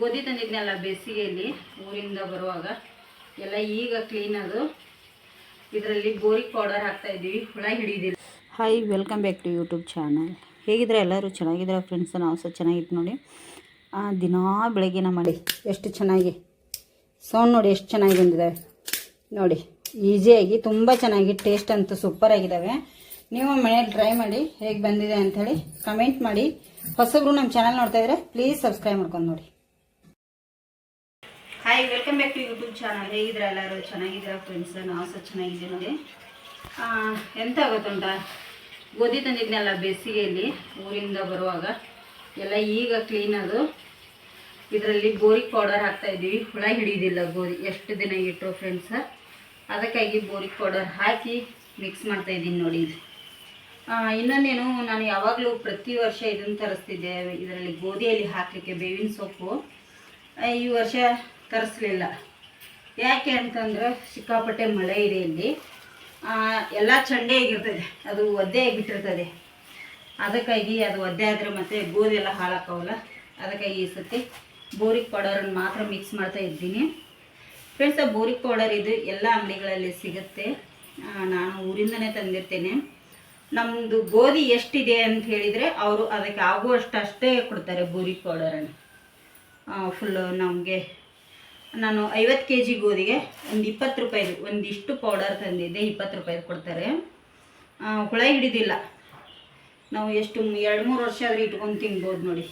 ಗೋಧಿ ತಂದಿದ್ನಲ್ಲ ಬೇಸಿಗೆಯಲ್ಲಿ, ಊರಿಂದ ಬರುವಾಗ. ಎಲ್ಲ ಈಗ ಕ್ಲೀನ್ ಅದು. ಇದರಲ್ಲಿ ಗೋರಿಗೆ ಪೌಡರ್ ಹಾಕ್ತಾ ಇದ್ದೀವಿ. ಹುಳ ಹಿಡಿದಿಲ್ಲ. Hi welcome back to YouTube channel ಹೇಗಿದ್ರೆ ಎಲ್ಲರೂ? ಚೆನ್ನಾಗಿದ್ದಾರೆ ಫ್ರೆಂಡ್ಸ್ ನಾವು ಸಹ ಚೆನ್ನಾಗಿತ್ತು ನೋಡಿ. ದಿನಾ ಬೆಳಗ್ಗೆನ ಮಾಡಿ. ಎಷ್ಟು ಚೆನ್ನಾಗಿ. ಸೌಂಡ್ ನೋಡಿ ಎಷ್ಟು ಚೆನ್ನಾಗಿ ಬಂದಿದ್ದಾವೆ ನೋಡಿ ಈಸಿಯಾಗಿ ತುಂಬ ಚೆನ್ನಾಗಿ ಟೇಸ್ಟ್ ಅಂತೂ ಸೂಪರ್ ಆಗಿದ್ದಾವೆ. ನೀವು ಮನೆಯಲ್ಲಿ ಟ್ರೈ ಮಾಡಿ ಹೇಗೆ ಬಂದಿದೆ ಅಂಥೇಳಿ ಕಮೆಂಟ್ ಮಾಡಿ. ಹೊಸಬ್ರು ನಮ್ಮ ಚಾನಲ್ ನೋಡ್ತಾ ಇದ್ರೆ ಪ್ಲೀಸ್ ಸಬ್ಸ್ಕ್ರೈಬ್ ಮಾಡ್ಕೊಂಡು ನೋಡಿ. Hi welcome back to YouTube channel ಹೇಗಿದ್ರೆ ಎಲ್ಲರೂ? ಚೆನ್ನಾಗಿದ್ದೀರಾ ಫ್ರೆಂಡ್ಸ್ ನಾವು ಸಹ ಚೆನ್ನಾಗಿದ್ದೀವಿ ನೋಡಿ. ಎಂತ ಗೊತ್ತುಂಟಾ ಗೋಧಿ ತಂದಿದ್ನಲ್ಲ ಬೇಸಿಗೆಯಲ್ಲಿ, ಊರಿಂದ ಬರುವಾಗ. ಎಲ್ಲ ಈಗ ಕ್ಲೀನ್ ಅದು. ಇದರಲ್ಲಿ ಬೋರಿಕ್ ಪೌಡರ್ ಹಾಕ್ತಾ ಇದ್ದೀವಿ. ಹುಳ ಹಿಡಿಯೋದಿಲ್ಲ ಗೋಧಿ. ಎಷ್ಟು ದಿನ ಇಟ್ಟರು ಫ್ರೆಂಡ್ಸ್ ಅದಕ್ಕಾಗಿ ಬೋರಿಕ್ ಪೌಡರ್ ಹಾಕಿ ಮಿಕ್ಸ್ ಮಾಡ್ತಾ ಇದ್ದೀನಿ ನೋಡಿ. ಇನ್ನೊಂದೇನು, ನಾನು ಯಾವಾಗಲೂ ಪ್ರತಿ ವರ್ಷ ಇದನ್ನು ತರಿಸ್ತಿದ್ದೆ. ಇದರಲ್ಲಿ ಗೋಧಿಯಲ್ಲಿ ಹಾಕಲಿಕ್ಕೆ ಬೇವಿನ ಸೊಪ್ಪು. ಈ ವರ್ಷ ತರಿಸ್ಲಿಲ್ಲ. ಯಾಕೆ ಅಂತಂದ್ರೆ ಸಿಕ್ಕಾಪಟ್ಟೆ ಮಳೆ ಇದೆ ಇಲ್ಲಿ. ಎಲ್ಲ ಚಂಡೆ ಆಗಿರ್ತದೆ. ಅದು ಒದ್ದೆ ಆಗಿಬಿಟ್ಟಿರ್ತದೆ. ಅದಕ್ಕಾಗಿ ಅದು ಒದ್ದೆ ಆದರೆ ಮತ್ತೆ ಗೋಧಿ ಎಲ್ಲ ಹಾಳಾಕವಲ್ಲ? ಅದಕ್ಕಾಗಿ ಈ ಸತಿ ಬೋರಿಕ್ ಪೌಡರನ್ನು ಮಾತ್ರ ಮಿಕ್ಸ್ ಮಾಡ್ತಾ ಇದ್ದೀನಿ. ಫ್ರೆಂಡ್ಸ್ ಆ ಬೋರಿಕ್ ಪೌಡರ್ ಇದು ಎಲ್ಲ ಅಂಗಡಿಗಳಲ್ಲಿ ಸಿಗುತ್ತೆ. ನಾನು ಊರಿಂದನೇ ತಂದಿರ್ತೇನೆ. ನಮ್ಮದು ಗೋಧಿ ಎಷ್ಟಿದೆ ಅಂತ ಹೇಳಿದರೆ ಅವರು ಅದಕ್ಕೆ ಆಗುವಷ್ಟು ಅಷ್ಟೇ ಕೊಡ್ತಾರೆ ಬೋರಿಕ್ ಪೌಡರನ್ನು. ಫುಲ್ಲು ನಮಗೆ ನಾನು ಐವತ್ತು ಕೆ ಜಿ ಗೋಧಿಗೆ ಒಂದು ಇಪ್ಪತ್ತು ರೂಪಾಯಿದು ಒಂದಿಷ್ಟು ಪೌಡರ್ ತಂದಿದ್ದೆ, ಇಪ್ಪತ್ತು ರೂಪಾಯಿದು ಕೊಡ್ತಾರೆ. ಹುಳ ಹಿಡಿದಿಲ್ಲ. ನಾವು ಎಷ್ಟು ಎರಡು ಮೂರು ವರ್ಷ ಆದರೆ ಇಟ್ಕೊಂಡು ತಿನ್ಬೋದು ನೋಡಿ.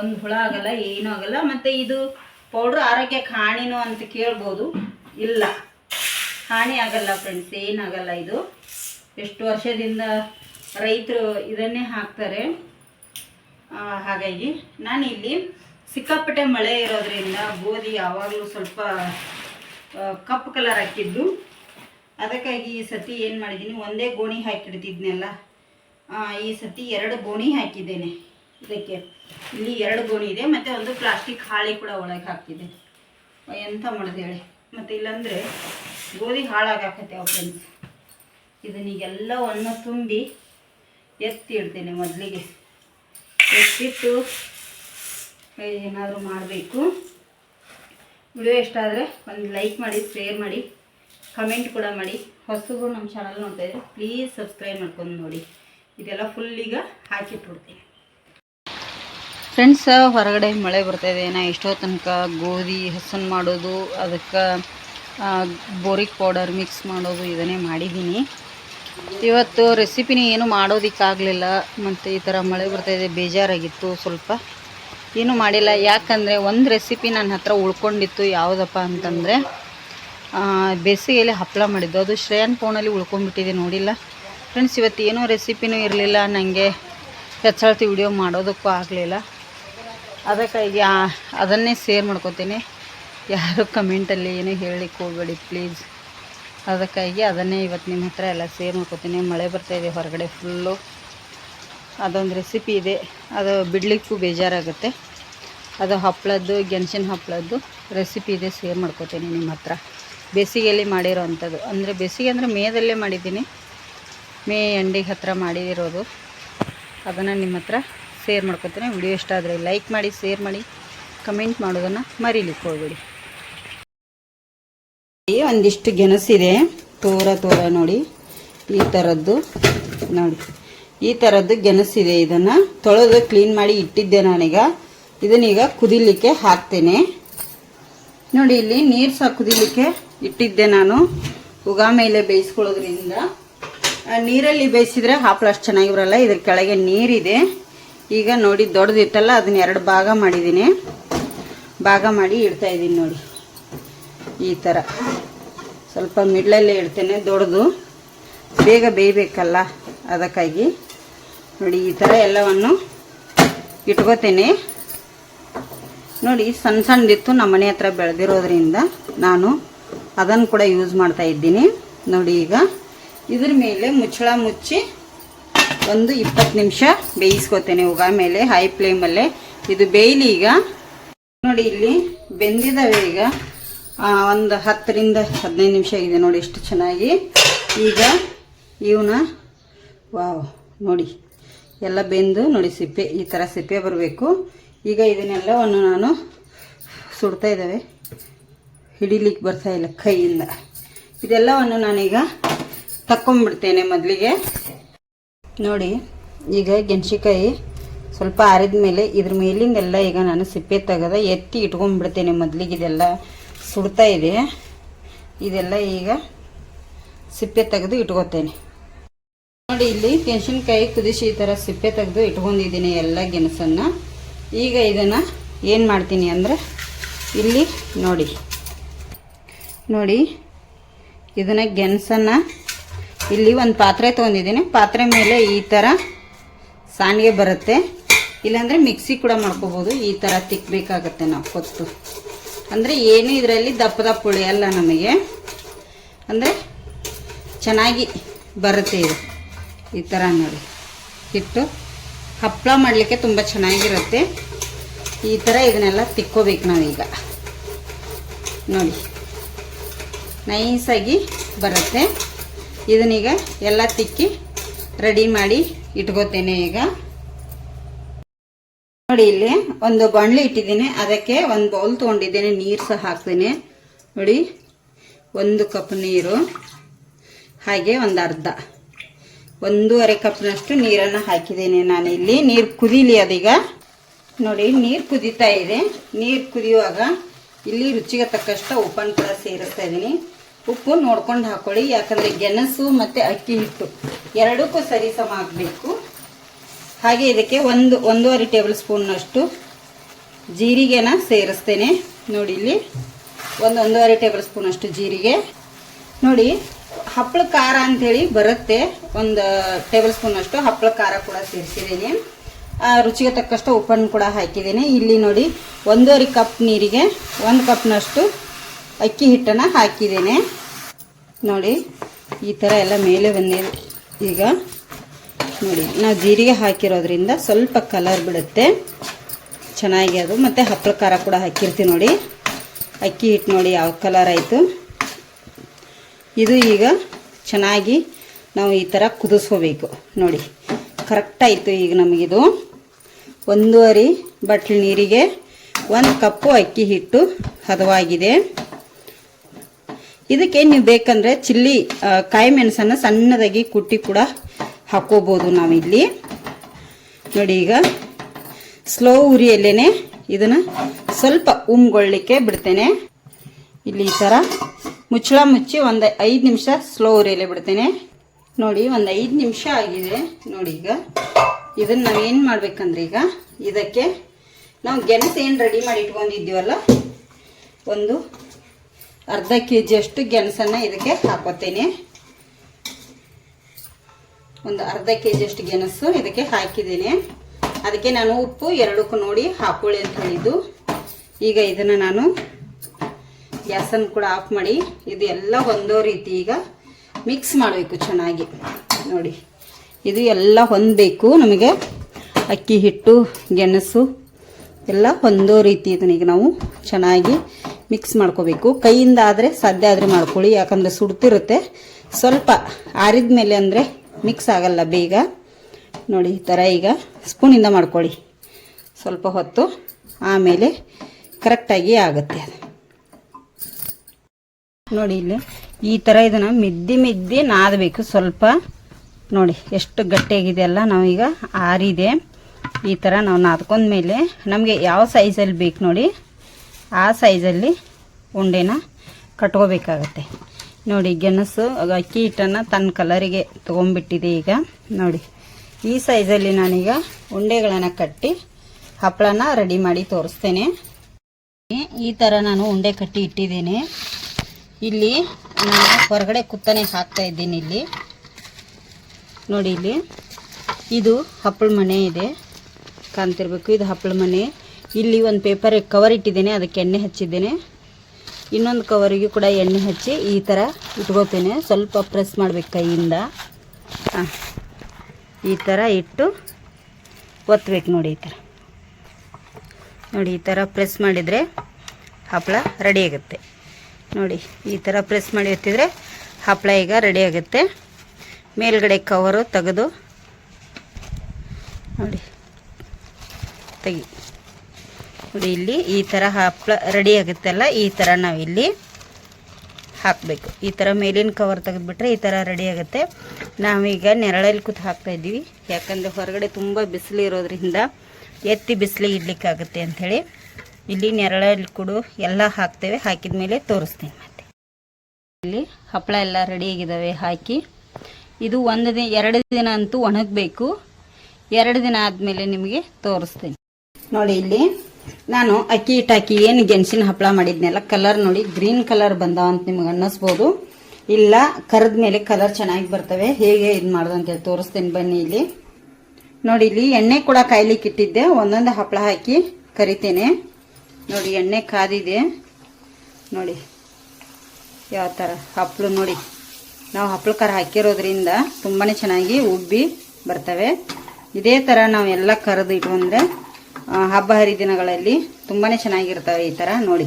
ಒಂದು ಹುಳ ಆಗಲ್ಲ, ಏನೂ ಆಗಲ್ಲ. ಮತ್ತು ಇದು ಪೌಡ್ರ್ ಆರೋಗ್ಯಕ್ಕೆ ಹಾನಿನೋ ಅಂತ ಕೇಳ್ಬೋದು. ಇಲ್ಲ. ಹಾನಿ ಆಗಲ್ಲ ಫ್ರೆಂಡ್ಸ್ ಏನಾಗಲ್ಲ ಇದು. ಎಷ್ಟು ವರ್ಷದಿಂದ ರೈತರು ಇದನ್ನೇ ಹಾಕ್ತಾರೆ. ಹಾಗಾಗಿ ನಾನು ಇಲ್ಲಿ ಸಿಕ್ಕಾಪಟ್ಟೆ ಮಳೆ ಇರೋದ್ರಿಂದ ಗೋಧಿ ಯಾವಾಗಲೂ ಸ್ವಲ್ಪ ಕಪ್ ಕಪ್ಪು ಕಲರ್ ಹಾಕಿದ್ದು. ಅದಕ್ಕಾಗಿ ಈ ಸತಿ ಏನು ಮಾಡಿದ್ದೀನಿ, ಒಂದೇ ಗೋಣಿ ಹಾಕಿಡ್ತಿದ್ನೆಲ್ಲ ಈ ಸತಿ ಎರಡು ಗೋಣಿ ಹಾಕಿದ್ದೇನೆ. ಇದಕ್ಕೆ ಇಲ್ಲಿ ಎರಡು ಗೋಣಿ ಇದೆ, ಮತ್ತು ಒಂದು ಪ್ಲಾಸ್ಟಿಕ್ ಹಾಳಿ ಕೂಡ ಒಳಗೆ ಹಾಕಿದೆ ಎಂಥ ಮಾಡಿದೆ ಹೇಳಿ. ಮತ್ತು ಇಲ್ಲಾಂದರೆ ಗೋಧಿ ಹಾಳಾಗಾಕತ್ತೆ ಅವು ಫ್ರೆಂಡ್ಸ್ ಇದನ್ನೀಗೆಲ್ಲವನ್ನು ತುಂಬಿ ಎತ್ತಿ ಇಡ್ತೇನೆ ಮೊದಲಿಗೆ ಎತ್ತಿಟ್ಟು ಏನಾದರೂ ಮಾಡಬೇಕು. ವಿಡಿಯೋ ಇಷ್ಟ ಆದರೆ ಒಂದು ಲೈಕ್ ಮಾಡಿ, ಶೇರ್ ಮಾಡಿ, ಕಮೆಂಟ್ ಕೂಡ ಮಾಡಿ. ಹೊಸಗು ನಮ್ಮ ಚಾನಲ್ ನೋಡ್ತಾ ಇದ್ರೆ ಪ್ಲೀಸ್ ಸಬ್ಸ್ಕ್ರೈಬ್ ಮಾಡ್ಕೊಂಡು ನೋಡಿ. ಇದೆಲ್ಲ ಫುಲ್ ಈಗ ಹಾಕಿಟ್ಬಿಡ್ತೀನಿ. ಫ್ರೆಂಡ್ಸ್ ಹೊರಗಡೆ ಮಳೆ ಬರ್ತಾ ಇದೆ. ನಾ ಎಷ್ಟೋ ತನಕ ಗೋಧಿ, ಹಸನ್ ಮಾಡೋದು, ಅದಕ್ಕೆ ಬೋರಿಕ್ ಪೌಡರ್ ಮಿಕ್ಸ್ ಮಾಡೋದು ಇದನ್ನೇ ಮಾಡಿದ್ದೀನಿ. ಇವತ್ತು ರೆಸಿಪಿನೇ ಏನು ಮಾಡೋದಕ್ಕಾಗಲಿಲ್ಲ. ಮತ್ತು ಈ ಥರ ಮಳೆ ಬರ್ತಾಯಿದೆ ಬೇಜಾರಾಗಿತ್ತು ಸ್ವಲ್ಪ. ಏನೂ ಮಾಡಿಲ್ಲ. ಯಾಕಂದರೆ ಒಂದು ರೆಸಿಪಿ ನನ್ನ ಹತ್ರ ಉಳ್ಕೊಂಡಿತ್ತು ಯಾವುದಪ್ಪ ಅಂತಂದರೆ ಬೇಸಿಗೆಯಲ್ಲಿ ಹಪ್ಪಳ ಮಾಡಿದ್ದು. ಅದು ಶ್ರೇಯನ್ ಫೋನಲ್ಲಿ ಉಳ್ಕೊಂಡ್ಬಿಟ್ಟಿದೆ ನೋಡಿಲ್ಲ. ಫ್ರೆಂಡ್ಸ್ ಇವತ್ತು ಏನೋ ರೆಸಿಪಿನೂ ಇರಲಿಲ್ಲ. ನನಗೆ ಹೆಚ್ಚಾಳ್ತಿ ವಿಡಿಯೋ ಮಾಡೋದಕ್ಕೂ ಆಗಲಿಲ್ಲ. ಅದಕ್ಕಾಗಿ ಅದನ್ನೇ ಶೇರ್ ಮಾಡ್ಕೋತೀನಿ. ಯಾರು ಕಮೆಂಟಲ್ಲಿ ಏನೂ ಹೇಳಲಿಕ್ಕೆ ಹೋಗಬೇಡಿ ಪ್ಲೀಸ್ ಅದಕ್ಕಾಗಿ ಅದನ್ನೇ ಇವತ್ತು ನಿಮ್ಮ ಹತ್ರ ಎಲ್ಲ ಸೇರ್ ಮಾಡ್ಕೋತೀನಿ. ಮಳೆ ಬರ್ತಾಯಿದೆ ಹೊರಗಡೆ ಫುಲ್ಲು ಅದೊಂದು ರೆಸಿಪಿ ಇದೆ. ಅದು ಬಿಡಲಿಕ್ಕೂ ಬೇಜಾರಾಗುತ್ತೆ. ಅದು ಹಪ್ಪಳದ್ದು ಗೆಣಸಿನ ಹಪ್ಪಳದ್ದು ರೆಸಿಪಿ ಇದೆ ಶೇರ್ ಮಾಡ್ಕೋತೀನಿ ನಿಮ್ಮ ಹತ್ರ. ಬೇಸಿಗೆಯಲ್ಲಿ ಮಾಡಿರೋ ಅಂಥದ್ದು ಅಂದರೆ ಬೇಸಿಗೆ ಅಂದರೆ ಮೇದಲ್ಲೇ ಮಾಡಿದ್ದೀನಿ. ಮೇ ಎಂಡಿಗೆ ಹತ್ರ ಮಾಡಿರೋದು. ಅದನ್ನು ನಿಮ್ಮ ಹತ್ರ ಸೇರ್ ಮಾಡ್ಕೊತೀನಿ. ವಿಡಿಯೋ ಇಷ್ಟ ಆದರೆ ಲೈಕ್ ಮಾಡಿ ಸೇರ್ ಮಾಡಿ ಕಮೆಂಟ್ ಮಾಡೋದನ್ನು ಮರೀಲಿಕ್ಕೆ ಹೋಗಬೇಡಿ ಒಂದಿಷ್ಟು ಗೆಣಸಿದೆ. ತೋರ ತೋರ ನೋಡಿ. ಈ ಥರದ್ದು ನೋಡಿ. ಈ ಥರದ್ದು ಗೆಣಸಿದೆ. ಇದನ್ನು ತೊಳೆದು ಕ್ಲೀನ್ ಮಾಡಿ ಇಟ್ಟಿದ್ದೆ ನಾನೀಗ. ಇದನ್ನೀಗ ಕುದಿಲಿಕ್ಕೆ ಹಾಕ್ತೇನೆ. ನೋಡಿ, ಇಲ್ಲಿ ನೀರು ಸಹ ಕುದಿಲಿಕ್ಕೆ ಇಟ್ಟಿದ್ದೆ ನಾನು. ಉಗಾ ಮೇಲೆ ಬೇಯಿಸ್ಕೊಳ್ಳೋದ್ರಿಂದ. ನೀರಲ್ಲಿ ಬೇಯಿಸಿದ್ರೆ ಹಪ್ಪಳ ಅಷ್ಟು ಚೆನ್ನಾಗಿ ಬರಲ್ಲ ಇದ್ರ ಕೆಳಗೆ ನೀರಿದೆ. ಈಗ ನೋಡಿ, ದೊಡ್ಡದಿತ್ತಲ್ಲ, ಅದನ್ನ ಎರಡು ಭಾಗ ಮಾಡಿದ್ದೀನಿ. ಭಾಗ ಮಾಡಿ ಇಡ್ತಾ ಇದ್ದೀನಿ ನೋಡಿ. ಈ ಥರ ಸ್ವಲ್ಪ ಮಿಡ್ಲಲ್ಲೇ ಇಡ್ತೇನೆ, ದೊಡ್ಡದು. ಬೇಗ ಬೇಯಬೇಕಲ್ಲ ಅದಕ್ಕಾಗಿ. ನೋಡಿ, ಈ ಥರ ಎಲ್ಲವನ್ನು ಇಟ್ಕೋತೀನಿ. ನೋಡಿ, ಸಣ್ಣ ಸಣ್ಣದಿತ್ತು ನಮ್ಮ ಮನೆ ಹತ್ರ ಬೆಳೆದಿರೋದ್ರಿಂದ ನಾನು ಅದನ್ನು ಕೂಡ ಯೂಸ್ ಮಾಡ್ತಾ ಇದ್ದೀನಿ. ನೋಡಿ ಈಗ ಇದ್ರ ಮೇಲೆ ಮುಚ್ಚಳ ಮುಚ್ಚಿ ಒಂದು ಇಪ್ಪತ್ತು ನಿಮಿಷ ಬೇಯಿಸ್ಕೊತೇನೆ. ಉಗ ಮೇಲೆ ಹೈ ಫ್ಲೇಮಲ್ಲೇ ಇದು ಬೇಯಲಿ ಈಗ. ನೋಡಿ, ಇಲ್ಲಿ ಬೆಂದಿದ್ದಾವೆ ಈಗ. ಒಂದು ಹತ್ತರಿಂದ ಹದಿನೈದು ನಿಮಿಷ ಇದೆ ನೋಡಿ, ಎಷ್ಟು ಚೆನ್ನಾಗಿ. ಈಗ ಇವನ್ನ ವಾವ್, ನೋಡಿ. ಎಲ್ಲ ಬೆಂದು ನೋಡಿ ಸಿಪ್ಪೆ, ಈ ಥರ ಸಿಪ್ಪೆ ಬರಬೇಕು. ಈಗ ಇದನ್ನೆಲ್ಲವನ್ನು ನಾನು ಸುಡ್ತಾ ಇದ್ದಾವೆ. ಹಿಡಿಲಿಕ್ಕೆ ಬರ್ತಾ ಇಲ್ಲ ಕೈಯಿಂದ. ಇದೆಲ್ಲವನ್ನು ನಾನೀಗ ತಕ್ಕೊಂಬಿಡ್ತೇನೆ ಮೊದಲಿಗೆ. ನೋಡಿ, ಈಗ ಗೆಣಸಿಕಾಯಿ ಸ್ವಲ್ಪ ಆರಿದ ಮೇಲೆ ಇದ್ರ ಮೇಲಿಂದೆಲ್ಲ ಈಗ ನಾನು ಸಿಪ್ಪೆ ತೆಗೆದ ಎತ್ತಿ ಇಟ್ಕೊಂಡ್ಬಿಡ್ತೇನೆ ಮೊದಲಿಗೆ ಇದೆಲ್ಲ ಸುಡ್ತಾ ಇದೆ. ಇದೆಲ್ಲ ಈಗ ಸಿಪ್ಪೆ ತೆಗೆದು ಇಟ್ಕೋತೇನೆ. ನೋಡಿ, ಇಲ್ಲಿ ಮೆಣಸಿನ್ಕಾಯಿ ಕುದಿಸಿ ಈ ಥರ ಸಿಪ್ಪೆ ತೆಗೆದು ಇಟ್ಕೊಂಡಿದ್ದೀನಿ ಎಲ್ಲ ಗೆಣಸನ್ನು. ಈಗ ಇದನ್ನು ಏನು ಮಾಡ್ತೀನಿ ಅಂದರೆ ಇಲ್ಲಿ ನೋಡಿ. ನೋಡಿ, ಇದನ್ನು ಗೆಣಸನ್ನು ಇಲ್ಲಿ ಒಂದು ಪಾತ್ರೆ ತೊಗೊಂಡಿದ್ದೀನಿ. ಪಾತ್ರೆ ಮೇಲೆ ಈ ಥರ ಸಾಣಿಗೆ ಬರುತ್ತೆ. ಇಲ್ಲಾಂದರೆ ಮಿಕ್ಸಿ ಕೂಡ ಮಾಡ್ಕೋಬೋದು. ಈ ಥರ ತಿಕ್ಕಬೇಕಾಗತ್ತೆ ನಾವು ಕೊತ್ತು. ಅಂದರೆ ಏನು ಇದರಲ್ಲಿ ದಪ್ಪ ದಪ್ಪ ಉಳಿಯಲ್ಲ ನಮಗೆ. ಅಂದರೆ ಚೆನ್ನಾಗಿ ಬರುತ್ತೆ ಇದು. ಈ ಥರ ನೋಡಿ. ಹಿಟ್ಟು ಹಪ್ಪಳ ಮಾಡಲಿಕ್ಕೆ ತುಂಬ ಚೆನ್ನಾಗಿರುತ್ತೆ. ಈ ಥರ ಇದನ್ನೆಲ್ಲ ತಿಕ್ಕೋಬೇಕು ನಾವೀಗ. ನೋಡಿ. ನೈಸಾಗಿ ಬರುತ್ತೆ. ಇದನ್ನೀಗ ಎಲ್ಲ ತಿಕ್ಕಿ ರೆಡಿ ಮಾಡಿ ಇಟ್ಕೋತೇನೆ ಈಗ. ನೋಡಿ ಇಲ್ಲಿ ಒಂದು ಬಾಣಲಿ ಇಟ್ಟಿದ್ದೀನಿ. ಅದಕ್ಕೆ ಒಂದು ಬೌಲ್ ತೊಗೊಂಡಿದ್ದೇನೆ. ನೀರು ಸಹ ಹಾಕ್ತೀನಿ. ನೋಡಿ. ಒಂದು ಕಪ್ ನೀರು. ಹಾಗೆ ಒಂದು ಅರ್ಧ. ಒಂದೂವರೆ ಕಪ್ನಷ್ಟು ನೀರನ್ನು ಹಾಕಿದ್ದೇನೆ ಇಲ್ಲಿ ನೀರು ಕುದೀಲಿ ಅದೀಗ. ನೋಡಿ, ನೀರು ಕುದೀತಾ ಇದೆ. ನೀರು ಕುದಿಯುವಾಗ ಇಲ್ಲಿ ರುಚಿಗೆ ತಕ್ಕಷ್ಟು ಉಪ್ಪನ್ನು ಕೂಡ ಸೇರಿಸ್ತಾ ಇದ್ದೀನಿ. ಉಪ್ಪು ನೋಡ್ಕೊಂಡು ಹಾಕೊಳ್ಳಿ. ಯಾಕಂದರೆ ಗೆಣಸು ಮತ್ತು ಅಕ್ಕಿ ಹಿಟ್ಟು ಎರಡಕ್ಕೂ ಸರಿ ಸಮ ಆಗಬೇಕು. ಹಾಗೆ ಇದಕ್ಕೆ ಒಂದು, ಒಂದೂವರೆ ಟೇಬಲ್ ಸ್ಪೂನ್ನಷ್ಟು ಜೀರಿಗೆನ ಸೇರಿಸ್ತೇನೆ. ನೋಡಿ ಇಲ್ಲಿ, ಒಂದು, ಒಂದೂವರೆ ಟೇಬಲ್ ಸ್ಪೂನಷ್ಟು ಜೀರಿಗೆ. ನೋಡಿ ಹಪ್ಪಳ ಖಾರ ಅಂಥೇಳಿ ಬರುತ್ತೆ. ಒಂದು ಟೇಬಲ್ ಸ್ಪೂನ್ ಅಷ್ಟು ಹಪ್ಪಳ ಖಾರ ಕೂಡ ಸೇರಿಸಿದ್ದೀನಿ. ರುಚಿಗೆ ತಕ್ಕಷ್ಟು ಉಪ್ಪನ್ನು ಕೂಡ ಹಾಕಿದ್ದೀನಿ. ಇಲ್ಲಿ ನೋಡಿ, ಒಂದೂವರೆ ಕಪ್ ನೀರಿಗೆ ಒಂದು ಕಪ್ನಷ್ಟು ಅಕ್ಕಿ ಹಿಟ್ಟನ್ನು ಹಾಕಿದ್ದೀನಿ. ನೋಡಿ, ಈ ಥರ ಎಲ್ಲ ಮೇಲೆ ಬಂದಿದೆ. ಈಗ ನೋಡಿ, ನಾವು ಜೀರಿಗೆ ಹಾಕಿರೋದ್ರಿಂದ ಸ್ವಲ್ಪ ಕಲರ್ ಬಿಡುತ್ತೆ. ಚೆನ್ನಾಗಿ ಅದು. ಮತ್ತು ಹಪ್ಪಳ ಖಾರ ಕೂಡ ಹಾಕಿರ್ತೀವಿ ನೋಡಿ. ಅಕ್ಕಿ ಹಿಟ್ಟು ನೋಡಿ ಯಾವ ಕಲರ್ ಆಯಿತು. ಇದು ಈಗ ಚೆನ್ನಾಗಿ ನಾವು ಈ ಥರ ಕುದಿಸ್ಕೋಬೇಕು. ನೋಡಿ ಕರೆಕ್ಟ್ ಆಯಿತು ಈಗ ನಮಗಿದು. ಒಂದೂವರೆ ಬಟ್ಲು ನೀರಿಗೆ ಒಂದು ಕಪ್ಪು ಅಕ್ಕಿ ಹಿಟ್ಟು ಹದವಾಗಿದೆ. ಇದಕ್ಕೆ ನೀವು ಬೇಕಂದರೆ ಚಿಲ್ಲಿ ಕಾಯಿ ಮೆಣಸನ್ನು ಸಣ್ಣದಾಗಿ ಕುಟ್ಟಿ ಕೂಡ ಹಾಕೋಬೋದು ನಾವಿಲ್ಲಿ. ನೋಡಿ ಈಗ ಸ್ಲೋ ಉರಿಯಲ್ಲೇ ಇದನ್ನು ಸ್ವಲ್ಪ ಉಮ್ಗೊಳ್ಳಿಕ್ಕೆ ಬಿಡ್ತೇನೆ. ಇಲ್ಲಿ ಈ ಥರ ಮುಚ್ಚಳ ಮುಚ್ಚಿ ಒಂದು ಐದು ನಿಮಿಷ ಸ್ಲೋ ಉರಿಯಲ್ಲೇ ಬಿಡ್ತೇನೆ. ನೋಡಿ, ಒಂದು ಐದು ನಿಮಿಷ ಆಗಿದೆ. ನೋಡಿ ಈಗ. ಇದನ್ನು ನಾವೇನು ಮಾಡ್ಬೇಕಂದ್ರೆ ಈಗ, ಇದಕ್ಕೆ ನಾವು ಗೆಣಸು ಏನು ರೆಡಿ ಮಾಡಿ ಇಟ್ಕೊಂಡಿದ್ದೀವಲ್ಲ, ಒಂದು ಅರ್ಧ ಕೆ ಜಿಯಷ್ಟು ಗೆಣಸನ್ನು ಇದಕ್ಕೆ ಹಾಕೋತೇನೆ. ಒಂದು ಅರ್ಧ ಕೆ ಜಿಯಷ್ಟು ಗೆಣಸು ಇದಕ್ಕೆ ಹಾಕಿದ್ದೇನೆ. ಅದಕ್ಕೆ ನಾನು ಉಪ್ಪು ಎರಡಕ್ಕೂ ನೋಡಿ ಹಾಕೊಳ್ಳಿ ಅಂತ ಹೇಳಿದ್ದು. ಈಗ ಇದನ್ನು ನಾನು ಗ್ಯಾಸನ್ನು ಕೂಡ ಆಫ್ ಮಾಡಿ ಇದು ಎಲ್ಲ ಒಂದೋ ರೀತಿ ಈಗ ಮಿಕ್ಸ್ ಮಾಡಬೇಕು ಚೆನ್ನಾಗಿ. ನೋಡಿ, ಇದು ಎಲ್ಲ ಹೊಂದಬೇಕು ನಮಗೆ. ಅಕ್ಕಿ, ಹಿಟ್ಟು, ಗೆಣಸು ಎಲ್ಲ ಹೊಂದೋ ರೀತಿ ಇದನ್ನ ಈಗ ನಾವು ಚೆನ್ನಾಗಿ ಮಿಕ್ಸ್ ಮಾಡ್ಕೋಬೇಕು. ಕೈಯಿಂದ ಆದರೆ ಸಾಧ್ಯ ಆದರೆ ಮಾಡ್ಕೊಳ್ಳಿ, ಯಾಕಂದರೆ ಸುಡ್ತಿರುತ್ತೆ. ಸ್ವಲ್ಪ ಆರಿದ ಮೇಲೆ ಅಂದರೆ ಮಿಕ್ಸ್ ಆಗಲ್ಲ ಬೇಗ. ನೋಡಿ, ಈ ಥರ ಈಗ ಸ್ಪೂನಿಂದ ಮಾಡ್ಕೊಳ್ಳಿ. ಸ್ವಲ್ಪ ಹೊತ್ತು ಆಮೇಲೆ ಕರೆಕ್ಟಾಗಿ ಆಗುತ್ತೆ ಅದು. ನೋಡಿ ಇಲ್ಲಿ. ಈ ಥರ ಇದನ್ನು ಮಿದ್ದಿ ಮಿದ್ದಿ ನಾದಬೇಕು ಸ್ವಲ್ಪ. ನೋಡಿ, ಎಷ್ಟು ಗಟ್ಟಿಯಾಗಿದೆ ಅಲ್ಲ ನಾವೀಗ ಆರಿದೆ. ಈ ಥರ ನಾವು ನಾದ್ಕೊಂಡ್ಮೇಲೆ ನಮಗೆ ಯಾವ ಸೈಜಲ್ಲಿ ಬೇಕು ನೋಡಿ, ಆ ಸೈಜಲ್ಲಿ ಉಂಡೆನ ಕಟ್ಕೋಬೇಕಾಗತ್ತೆ. ನೋಡಿ, ಗೆಣಸು ಅಕ್ಕಿ ಹಿಟ್ಟನ್ನು ತನ್ನ ಕಲರಿಗೆ ತೊಗೊಂಡ್ಬಿಟ್ಟಿದೆ ಈಗ. ನೋಡಿ, ಈ ಸೈಜಲ್ಲಿ ನಾನೀಗ ಉಂಡೆಗಳನ್ನು ಕಟ್ಟಿ ಹಪ್ಪಳನ ರೆಡಿ ಮಾಡಿ ತೋರಿಸ್ತೇನೆ. ಈ ಥರ ನಾನು ಉಂಡೆ ಕಟ್ಟಿ ಇಟ್ಟಿದ್ದೇನೆ. ಇಲ್ಲಿ ನಾನು ಹೊರಗಡೆ ಕುತ್ತನೆ ಹಾಕ್ತಾ ಇದ್ದೀನಿ ಇಲ್ಲಿ. ನೋಡಿ ಇಲ್ಲಿ. ಇದು ಹಪ್ಪಳ ಮನೆ ಇದೆ. ಕಾಣ್ತಿರ್ಬೇಕು, ಇದು ಹಪ್ಪಳ ಮನೆ. ಇಲ್ಲಿ ಒಂದು ಪೇಪರ್ ಕವರ್ ಇಟ್ಟಿದ್ದೇನೆ, ಅದಕ್ಕೆ ಎಣ್ಣೆ ಹಚ್ಚಿದ್ದೇನೆ. ಇನ್ನೊಂದು ಕವರಿಗೂ ಕೂಡ ಎಣ್ಣೆ ಹಚ್ಚಿ ಈ ಥರ ಇಟ್ಕೋತೇನೆ. ಸ್ವಲ್ಪ ಪ್ರೆಸ್ ಮಾಡಬೇಕು ಕೈಯಿಂದ. ಹಾಂ, ಈ ಥರ ಇಟ್ಟು ಒತ್ತಬೇಕು ನೋಡಿ ಈ ಥರ ನೋಡಿ ಈ ಥರ ಪ್ರೆಸ್ ಮಾಡಿದರೆ ಹಪ್ಪಳ ರೆಡಿ ಆಗುತ್ತೆ. ನೋಡಿ, ಈ ಥರ ಪ್ರೆಸ್ ಮಾಡಿ ಎತ್ತಿದ್ರೆ ಹಪ್ಪಳ ಈಗ ರೆಡಿ ಆಗುತ್ತೆ. ಮೇಲ್ಗಡೆ ಕವರು ತೆಗೆದು ನೋಡಿ, ತೆಗಿ. ನೋಡಿ, ಇಲ್ಲಿ ಈ ಥರ ಹಪ್ಪಳ ರೆಡಿ ಆಗುತ್ತಲ್ಲ, ಈ ಥರ ನಾವಿಲ್ಲಿ ಹಾಕಬೇಕು. ಈ ಥರ ಮೇಲಿನ ಕವರ್ ತೆಗೆದುಬಿಟ್ರೆ ಈ ಥರ ರೆಡಿ ಆಗುತ್ತೆ. ನಾವೀಗ ನೆರಳಲ್ಲಿ ಕೂತು ಹಾಕ್ತಾ ಇದ್ದೀವಿ. ಯಾಕಂದರೆ ಹೊರಗಡೆ ತುಂಬ ಬಿಸಿಲು ಇರೋದ್ರಿಂದ ಎತ್ತಿ ಬಿಸಿಲಿಗೆ ಇಡ್ಲಿಕ್ಕಾಗುತ್ತೆ ಅಂಥೇಳಿ ಇಲ್ಲಿ ನೆರಳಲ್ಲಿ ಕೊಡು, ಎಲ್ಲ ಹಾಕ್ತೇವೆ. ಹಾಕಿದ ಮೇಲೆ ತೋರಿಸ್ತೀನಿ ಮತ್ತೆ. ಇಲ್ಲಿ ಹಪ್ಪಳ ಎಲ್ಲ ರೆಡಿ ಆಗಿದ್ದಾವೆ ಹಾಕಿ. ಇದು ಒಂದು ದಿನ, ಎರಡು ದಿನ ಅಂತೂ ಒಣಗಬೇಕು. ಎರಡು ದಿನ ಆದಮೇಲೆ ನಿಮಗೆ ತೋರಿಸ್ತೀನಿ. ನೋಡಿ ಇಲ್ಲಿ, ನಾನು ಅಕ್ಕಿ ಹಿಟ್ಟು ಏನು ಗೆಣಸಿನ ಹಪ್ಪಳ ಮಾಡಿದ್ನೆಲ್ಲ ಕಲರ್ ನೋಡಿ ಗ್ರೀನ್ ಕಲರ್ ಬಂದಾವ ಅಂತ ನಿಮ್ಗೆ ಅನ್ನಿಸ್ಬೋದು. ಇಲ್ಲ, ಕರೆದ ಮೇಲೆ ಕಲರ್ ಚೆನ್ನಾಗಿ ಬರ್ತವೆ, ಹೇಗೆ ಇದು ಮಾಡೋದು ಅಂತೇಳಿ ತೋರಿಸ್ತೀನಿ ಬನ್ನಿ ಇಲ್ಲಿ. ನೋಡಿ ಇಲ್ಲಿ ಎಣ್ಣೆ ಕೂಡ ಕಾಯ್ಲಿಕ್ಕೆ ಇಟ್ಟಿದ್ದೆ, ಒಂದೊಂದು ಹಪ್ಪಳ ಹಾಕಿ ಕರಿತೇನೆ. ನೋಡಿ, ಎಣ್ಣೆ ಕಾದಿದೆ. ನೋಡಿ, ಯಾವ ಥರ ಹಪ್ಪಳು ನೋಡಿ. ನಾವು ಹಪ್ಪಳ ಖಾರ ಹಾಕಿರೋದ್ರಿಂದ ತುಂಬಾ ಚೆನ್ನಾಗಿ ಉಬ್ಬಿ ಬರ್ತವೆ. ಇದೇ ಥರ ನಾವು ಎಲ್ಲ ಕರೆದು ಇಟ್ಕೊಂಡ್ರೆ ಹಬ್ಬ ಹರಿದಿನಗಳಲ್ಲಿ ತುಂಬಾ ಚೆನ್ನಾಗಿರ್ತವೆ ಈ ಥರ ನೋಡಿ.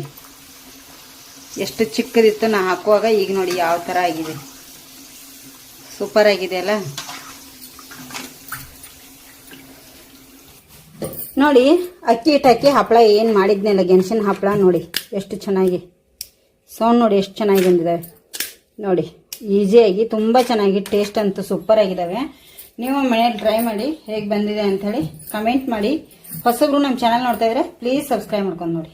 ಎಷ್ಟು ಚಿಕ್ಕದಿತ್ತು ನಾ ಹಾಕುವಾಗ, ಈಗ ನೋಡಿ ಯಾವ ಥರ ಆಗಿದೆ. ಸೂಪರ್ ಆಗಿದೆ ಅಲ್ಲ? ನೋಡಿ, ಅಕ್ಕಿ ಹಿಟ್ಟು ಹಪ್ಪಳ ಏನು ಮಾಡಿದ್ನಲ್ಲ ಗೆಣಸಿನ ಹಪ್ಪಳ ನೋಡಿ, ಎಷ್ಟು ಚೆನ್ನಾಗಿ. ಸೌಂಡ್ ನೋಡಿ ಎಷ್ಟು ಚೆನ್ನಾಗಿ ಬಂದಿದ್ದಾವೆ ನೋಡಿ ಈಸಿಯಾಗಿ ತುಂಬ ಚೆನ್ನಾಗಿ ಟೇಸ್ಟ್ ಅಂತೂ ಸೂಪರ್ ಆಗಿದ್ದಾವೆ ನೀವು ಮನೇಲಿ ಟ್ರೈ ಮಾಡಿ ಹೇಗೆ ಬಂದಿದೆ ಅಂಥೇಳಿ ಕಮೆಂಟ್ ಮಾಡಿ. ಹೊಸಬ್ರು ನಮ್ಮ ಚಾನಲ್ ನೋಡ್ತಾ ಇದ್ರೆ ಪ್ಲೀಸ್ ಸಬ್ಸ್ಕ್ರೈಬ್ ಮಾಡ್ಕೊಂಡು ನೋಡಿ.